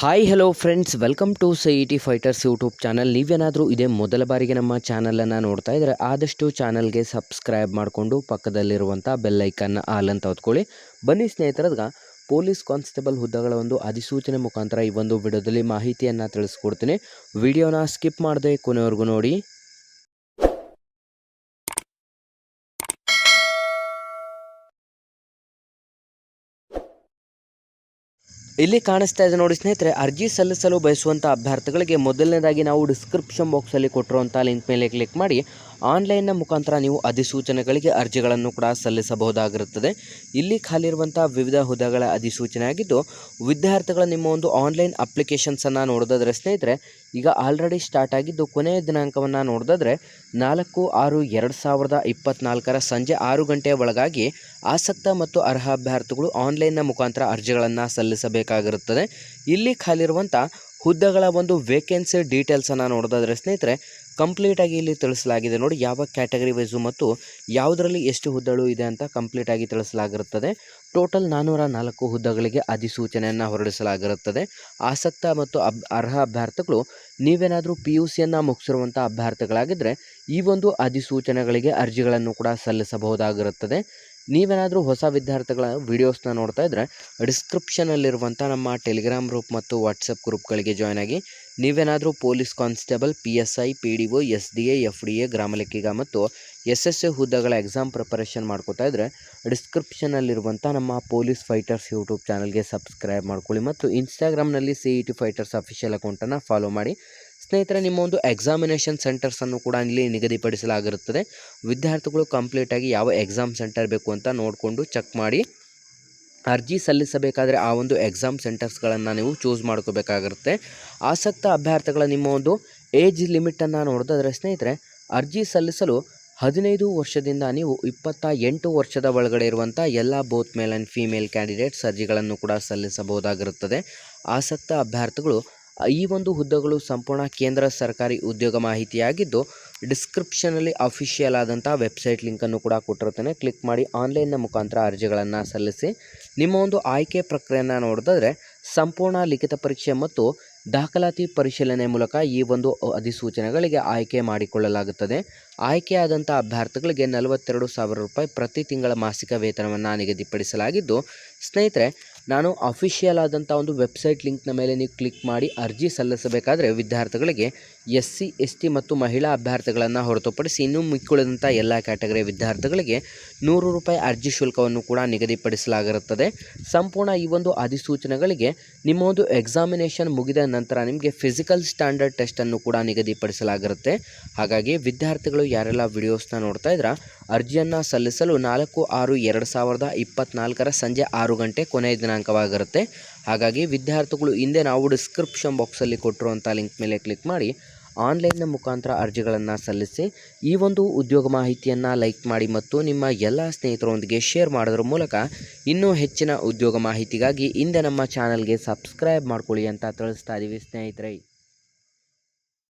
Hi hello friends welcome to C E T fighters YouTube channel ನೀವೇನಾದರೂ ಇದೇ ಮೊದಲ ಬಾರಿಗೆ ನಮ್ಮ ಚಾನಲನ್ನು ನೋಡ್ತಾ ಇದ್ದರೆ ಆದಷ್ಟು ಚಾನಲ್ಗೆ ಸಬ್ಸ್ಕ್ರೈಬ್ ಮಾಡಿಕೊಂಡು ಪಕ್ಕದಲ್ಲಿರುವಂಥ ಬೆಲ್ಲೈಕನ್ನ ಆಲ್ ಅಂತ ಹೊತ್ಕೊಳ್ಳಿ. ಬನ್ನಿ ಸ್ನೇಹಿತರದ್ಗ ಪೊಲೀಸ್ ಕಾನ್ಸ್ಟೇಬಲ್ ಹುದ್ದೆಗಳ ಒಂದು ಅಧಿಸೂಚನೆ ಮುಖಾಂತರ ಈ ಒಂದು ವಿಡಿಯೋದಲ್ಲಿ ಮಾಹಿತಿಯನ್ನು ತಿಳಿಸ್ಕೊಡ್ತೀನಿ. ವಿಡಿಯೋನ ಸ್ಕಿಪ್ ಮಾಡದೆ ಕೊನೆವರೆಗೂ ನೋಡಿ. ಇಲ್ಲಿ ಕಾಣಿಸ್ತಾ ಇದೆ ನೋಡಿ ಸ್ನೇಹಿತರೆ, ಅರ್ಜಿ ಸಲ್ಲಿಸಲು ಬಯಸುವಂಥ ಅಭ್ಯರ್ಥಿಗಳಿಗೆ ಮೊದಲನೇದಾಗಿ ನಾವು ಡಿಸ್ಕ್ರಿಪ್ಷನ್ ಬಾಕ್ಸಲ್ಲಿ ಕೊಟ್ಟಿರುವಂಥ ಲಿಂಕ್ ಮೇಲೆ ಕ್ಲಿಕ್ ಮಾಡಿ ಆನ್ಲೈನ್ನ ಮುಖಾಂತರ ನೀವು ಅಧಿಸೂಚನೆಗಳಿಗೆ ಅರ್ಜಿಗಳನ್ನು ಕೂಡ ಸಲ್ಲಿಸಬಹುದಾಗಿರುತ್ತದೆ. ಇಲ್ಲಿ ಖಾಲಿರುವಂಥ ವಿವಿಧ ಹುದ್ದೆಗಳ ಅಧಿಸೂಚನೆ ಆಗಿದ್ದು ವಿದ್ಯಾರ್ಥಿಗಳ ನಿಮ್ಮ ಒಂದು ಆನ್ಲೈನ್ ಅಪ್ಲಿಕೇಶನ್ಸನ್ನು ನೋಡೋದಾದರೆ, ಸ್ನೇಹಿತರೆ, ಈಗ ಆಲ್ರೆಡಿ ಸ್ಟಾರ್ಟ್ ಆಗಿದ್ದು ಕೊನೆಯ ದಿನಾಂಕವನ್ನು ನೋಡೋದಾದರೆ, ನಾಲ್ಕು ಆರು ಎರಡು ಸಾವಿರದ ಇಪ್ಪತ್ನಾಲ್ಕರ ಸಂಜೆ ಆರು ಗಂಟೆಯ ಒಳಗಾಗಿ ಆಸಕ್ತ ಮತ್ತು ಅರ್ಹ ಅಭ್ಯರ್ಥಿಗಳು ಆನ್ಲೈನ್ನ ಮುಖಾಂತರ ಅರ್ಜಿಗಳನ್ನು ಸಲ್ಲಿಸಬೇಕಾಗಿರುತ್ತದೆ. ಇಲ್ಲಿ ಖಾಲಿರುವಂಥ ಹುದ್ದೆಗಳ ಒಂದು ವೇಕೆನ್ಸಿ ಡೀಟೇಲ್ಸನ್ನು ನೋಡೋದಾದರೆ, ಸ್ನೇಹಿತರೆ ಕಂಪ್ಲೀಟಾಗಿ ಇಲ್ಲಿ ತಿಳಿಸಲಾಗಿದೆ ನೋಡಿ, ಯಾವ ಕ್ಯಾಟಗರಿ ವೈಸು ಮತ್ತು ಯಾವುದರಲ್ಲಿ ಎಷ್ಟು ಹುದ್ದೆಗಳು ಇದೆ ಅಂತ ಕಂಪ್ಲೀಟಾಗಿ ತಿಳಿಸಲಾಗಿರುತ್ತದೆ. ಟೋಟಲ್ ನಾನ್ನೂರ ನಾಲ್ಕು ಹುದ್ದೆಗಳಿಗೆ ಅಧಿಸೂಚನೆಯನ್ನು ಹೊರಡಿಸಲಾಗಿರುತ್ತದೆ. ಆಸಕ್ತ ಮತ್ತು ಅಬ್, ಅರ್ಹ ಅಭ್ಯರ್ಥಿಗಳು ನೀವೇನಾದರೂ ಪಿ ಯು ಸಿಯನ್ನು ಮುಗಿಸಿರುವಂಥ ಅಭ್ಯರ್ಥಿಗಳಾಗಿದ್ದರೆ ಈ ಒಂದು ಅಧಿಸೂಚನೆಗಳಿಗೆ ಅರ್ಜಿಗಳನ್ನು ಕೂಡ ಸಲ್ಲಿಸಬಹುದಾಗಿರುತ್ತದೆ. ನೀವೇನಾದರೂ ಹೊಸ ವಿದ್ಯಾರ್ಥಿಗಳ ವೀಡಿಯೋಸ್ನ ನೋಡ್ತಾ ಇದ್ದರೆ ಡಿಸ್ಕ್ರಿಪ್ಷನಲ್ಲಿರುವಂಥ ನಮ್ಮ ಟೆಲಿಗ್ರಾಮ್ ಗ್ರೂಪ್ ಮತ್ತು ವಾಟ್ಸಪ್ ಗ್ರೂಪ್ಗಳಿಗೆ ಜಾಯ್ನ್ ಆಗಿ, ನೀವೇನಾದರೂ police constable P S I P D O S D A F D A ಗ್ರಾಮ ಲೆಕ್ಕಿಗ ಮತ್ತು ಎಸ್ ಎಸ್ ಎ ಹುದ್ದೆಗಳ ಎಕ್ಸಾಮ್ ಪ್ರಿಪರೇಷನ್ ಮಾಡ್ಕೋತಾ ಇದ್ದರೆ ಡಿಸ್ಕ್ರಿಪ್ಷನಲ್ಲಿರುವಂಥ ನಮ್ಮ ಪೊಲೀಸ್ ಫೈಟರ್ಸ್ ಯೂಟ್ಯೂಬ್ ಚಾನಲ್ಗೆ ಸಬ್ಸ್ಕ್ರೈಬ್ ಮಾಡ್ಕೊಳ್ಳಿ ಮತ್ತು ಇನ್ಸ್ಟಾಗ್ರಾಮ್ನಲ್ಲಿ C E T fighters official ಅಕೌಂಟನ್ನು ಫಾಲೋ ಮಾಡಿ. ಸ್ನೇಹಿತರೆ ನಿಮ್ಮ ಒಂದು ಎಕ್ಸಾಮಿನೇಷನ್ ಸೆಂಟರ್ಸನ್ನು ಕೂಡ ಇಲ್ಲಿ ನಿಗದಿಪಡಿಸಲಾಗಿರುತ್ತದೆ. ವಿದ್ಯಾರ್ಥಿಗಳು ಕಂಪ್ಲೀಟಾಗಿ ಯಾವ ಎಕ್ಸಾಮ್ ಸೆಂಟರ್ ಬೇಕು ಅಂತ ನೋಡಿಕೊಂಡು ಚೆಕ್ ಮಾಡಿ. ಅರ್ಜಿ ಸಲ್ಲಿಸಬೇಕಾದರೆ ಆ ಒಂದು ಎಕ್ಸಾಮ್ ಸೆಂಟರ್ಸ್ಗಳನ್ನು ನೀವು ಚೂಸ್ ಮಾಡ್ಕೋಬೇಕಾಗಿರುತ್ತೆ. ಆಸಕ್ತ ಅಭ್ಯರ್ಥಿಗಳ ನಿಮ್ಮ ಒಂದು ಏಜ್ ಲಿಮಿಟನ್ನು ನೋಡಿದ್ರೆ ಸ್ನೇಹಿತರೆ, ಅರ್ಜಿ ಸಲ್ಲಿಸಲು ಹದಿನೈದು ವರ್ಷದಿಂದ ನೀವು ಇಪ್ಪತ್ತ ಎಂಟು ವರ್ಷದ ಒಳಗಡೆ ಇರುವಂಥ ಎಲ್ಲ both male and female candidates ಅರ್ಜಿಗಳನ್ನು ಕೂಡ ಸಲ್ಲಿಸಬಹುದಾಗಿರುತ್ತದೆ. ಆಸಕ್ತ ಅಭ್ಯರ್ಥಿಗಳು ಈ ಒಂದು ಹುದ್ದೆಗಳು ಸಂಪೂರ್ಣ ಕೇಂದ್ರ ಸರ್ಕಾರಿ ಉದ್ಯೋಗ ಮಾಹಿತಿಯಾಗಿದ್ದು ಡಿಸ್ಕ್ರಿಪ್ಷನಲ್ಲಿ ಅಫಿಷಿಯಲ್ ಆದಂಥ ವೆಬ್ಸೈಟ್ ಲಿಂಕನ್ನು ಕೂಡ ಕೊಟ್ಟಿರ್ತೇನೆ ಕ್ಲಿಕ್ ಮಾಡಿ ಆನ್ಲೈನ್ನ ಮುಖಾಂತರ ಅರ್ಜಿಗಳನ್ನು ಸಲ್ಲಿಸಿ. ನಿಮ್ಮ ಒಂದು ಆಯ್ಕೆ ಪ್ರಕ್ರಿಯೆಯನ್ನು ನೋಡಿದ್ರೆ ಸಂಪೂರ್ಣ ಲಿಖಿತ ಪರೀಕ್ಷೆ ಮತ್ತು ದಾಖಲಾತಿ ಪರಿಶೀಲನೆ ಮೂಲಕ ಈ ಒಂದು ಅಧಿಸೂಚನೆಗಳಿಗೆ ಆಯ್ಕೆ ಮಾಡಿಕೊಳ್ಳಲಾಗುತ್ತದೆ. ಆಯ್ಕೆಯಾದಂಥ ಅಭ್ಯರ್ಥಿಗಳಿಗೆ ನಲವತ್ತೆರಡು ಸಾವಿರ ರೂಪಾಯಿ ಪ್ರತಿ ತಿಂಗಳ ಮಾಸಿಕ ವೇತನವನ್ನು ನಿಗದಿಪಡಿಸಲಾಗಿದ್ದು, ಸ್ನೇಹಿತರೆ ನಾನು ಅಫಿಷಿಯಲ್ ಆದಂಥ ಒಂದು ವೆಬ್ಸೈಟ್ ಲಿಂಕ್ನ ಮೇಲೆ ನೀವು ಕ್ಲಿಕ್ ಮಾಡಿ ಅರ್ಜಿ ಸಲ್ಲಿಸಬೇಕಾದ್ರೆ ವಿದ್ಯಾರ್ಥಿಗಳಿಗೆ ಎಸ್ ಸಿ ಎಸ್ ಟಿ ಮತ್ತು ಮಹಿಳಾ ಅಭ್ಯರ್ಥಿಗಳನ್ನು ಹೊರತುಪಡಿಸಿ ಇನ್ನೂ ಮಿಕ್ಕುಳಿದಂಥ ಎಲ್ಲ ಕ್ಯಾಟಗರಿ ವಿದ್ಯಾರ್ಥಿಗಳಿಗೆ ನೂರು ರೂಪಾಯಿ ಅರ್ಜಿ ಶುಲ್ಕವನ್ನು ಕೂಡ ನಿಗದಿಪಡಿಸಲಾಗಿರುತ್ತದೆ. ಸಂಪೂರ್ಣ ಈ ಒಂದು ಅಧಿಸೂಚನೆಗಳಿಗೆ ನಿಮ್ಮ ಒಂದು ಎಕ್ಸಾಮಿನೇಷನ್ ಮುಗಿದ ನಂತರ ನಿಮಗೆ ಫಿಸಿಕಲ್ ಸ್ಟ್ಯಾಂಡರ್ಡ್ ಟೆಸ್ಟನ್ನು ಕೂಡ ನಿಗದಿಪಡಿಸಲಾಗಿರುತ್ತೆ. ಹಾಗಾಗಿ ವಿದ್ಯಾರ್ಥಿಗಳು ಯಾರೆಲ್ಲ ವಿಡಿಯೋಸ್ನ ನೋಡ್ತಾ ಇದ್ರ ಅರ್ಜಿಯನ್ನು ಸಲ್ಲಿಸಲು ನಾಲ್ಕು ಆರು ಎರಡು ಸಾವಿರದ ಇಪ್ಪತ್ತ್ನಾಲ್ಕರ ಸಂಜೆ ಆರು ಗಂಟೆ ಕೊನೆಯ ದಿನಾಂಕವಾಗಿರುತ್ತೆ. ಹಾಗಾಗಿ ವಿದ್ಯಾರ್ಥಿಗಳು ಹಿಂದೆ ನಾವು ಡಿಸ್ಕ್ರಿಪ್ಷನ್ ಬಾಕ್ಸಲ್ಲಿ ಕೊಟ್ಟಿರುವಂಥ ಲಿಂಕ್ ಮೇಲೆ ಕ್ಲಿಕ್ ಮಾಡಿ, ಆನ್ಲೈನ್ನ ಮುಖಾಂತರ ಅರ್ಜಿಗಳನ್ನು ಸಲ್ಲಿಸಿ, ಈ ಒಂದು ಉದ್ಯೋಗ ಮಾಹಿತಿಯನ್ನು ಲೈಕ್ ಮಾಡಿ ಮತ್ತು ನಿಮ್ಮ ಎಲ್ಲ ಸ್ನೇಹಿತರೊಂದಿಗೆ ಶೇರ್ ಮಾಡೋದ್ರ ಮೂಲಕ ಇನ್ನೂ ಹೆಚ್ಚಿನ ಉದ್ಯೋಗ ಮಾಹಿತಿಗಾಗಿ ಹಿಂದೆ ನಮ್ಮ ಚಾನಲ್ಗೆ ಸಬ್ಸ್ಕ್ರೈಬ್ ಮಾಡ್ಕೊಳ್ಳಿ ಅಂತ ತಿಳಿಸ್ತಾ ಇದ್ದೀವಿ ಸ್ನೇಹಿತರೆ.